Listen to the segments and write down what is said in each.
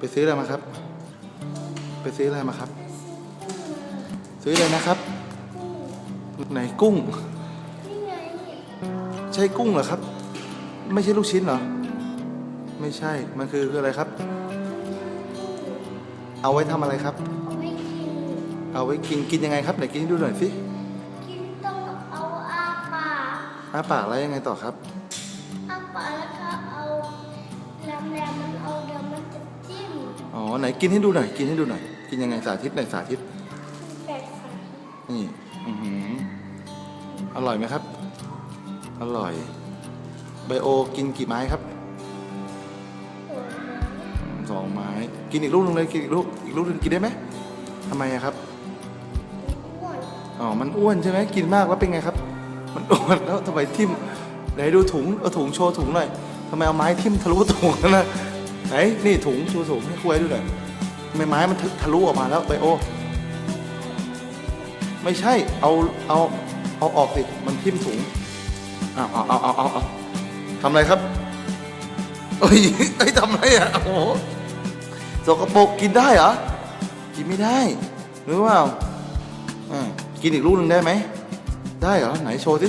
ไปซื้ออะไรมาครับ ไปซื้ออะไรมาครับ ซื้ออะไรนะครับ ไหนกุ้งนี่ไงใช่กุ้งเหรอครับ ไม่ใช่ลูกชิ้นเหรอ ไม่ใช่ มันคือคืออะไรครับ เอาไว้ทำอะไรครับเอาไม่กินเอาไว้กิน กินยังไงครับไหนกินให้ดูหน่อยสิ กินต้องเอาอาปากอ้าปากแล้วยังไงต่อครับอาปากแล้ว ไหนกินให้ดูหน่อย กินให้ดูหน่อย กินยังไงสาธิตหน่อยสาธิตแปลกค่ะนี่อือหืออร่อยไหมครับ อร่อย ไบโอกินกี่ไม้ครับหัวมันอืมสองไม้ กินอีกลูกหนึงเลย กินอีกลูก อีกลูกหนึงกินได้ไหมทำไมอะครับอ้วนอ๋อ มันอ้วนใช่ไหม กินมากแล้วเป็นไงครับ มันอ้วนแล้วทำไมทิ่มไหนดูถุง เอาถุงโชว์ถุงหน่อยทำไมเอาไม้ทิ่มทะลุถุงนั่นนะ ไหนนี่ถุงชูถุงให้คุยดูหน่อยไม้ไม้มันทะลุออกมาแล้วไบโอ ไม่ใช่เอาเอาเอาออกสิมันทิ่มถุงอ้าวเอาเอาเอาเอาเอาทำอะไรครับเอ้ยไอ้ยทำอะไรอะโอ้โหสกปรกกินได้เหรอกินไม่ได้หรือเปล่าอ่ากินอีกลูกหนึ่งได้ไหมได้เหรอไหนโชว์สิ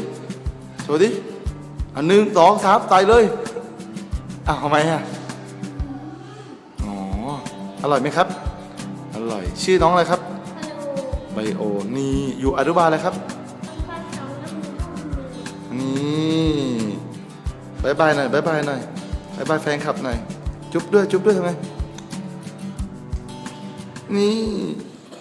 โชว์ดิอันหนึ่งสองสามใส่เลยอ้าวทำไมอะ อร่อยไหมครับ อร่อย ชื่อน้องอะไรครับฮัลโหลไบโอ นี่อยู่อนุบาลอะไรครับ นี่บายบายหน่อยบายบายหน่อยบายบายแฟนคลับหน่อย จุ๊บด้วย จุ๊บด้วยทำไมนี่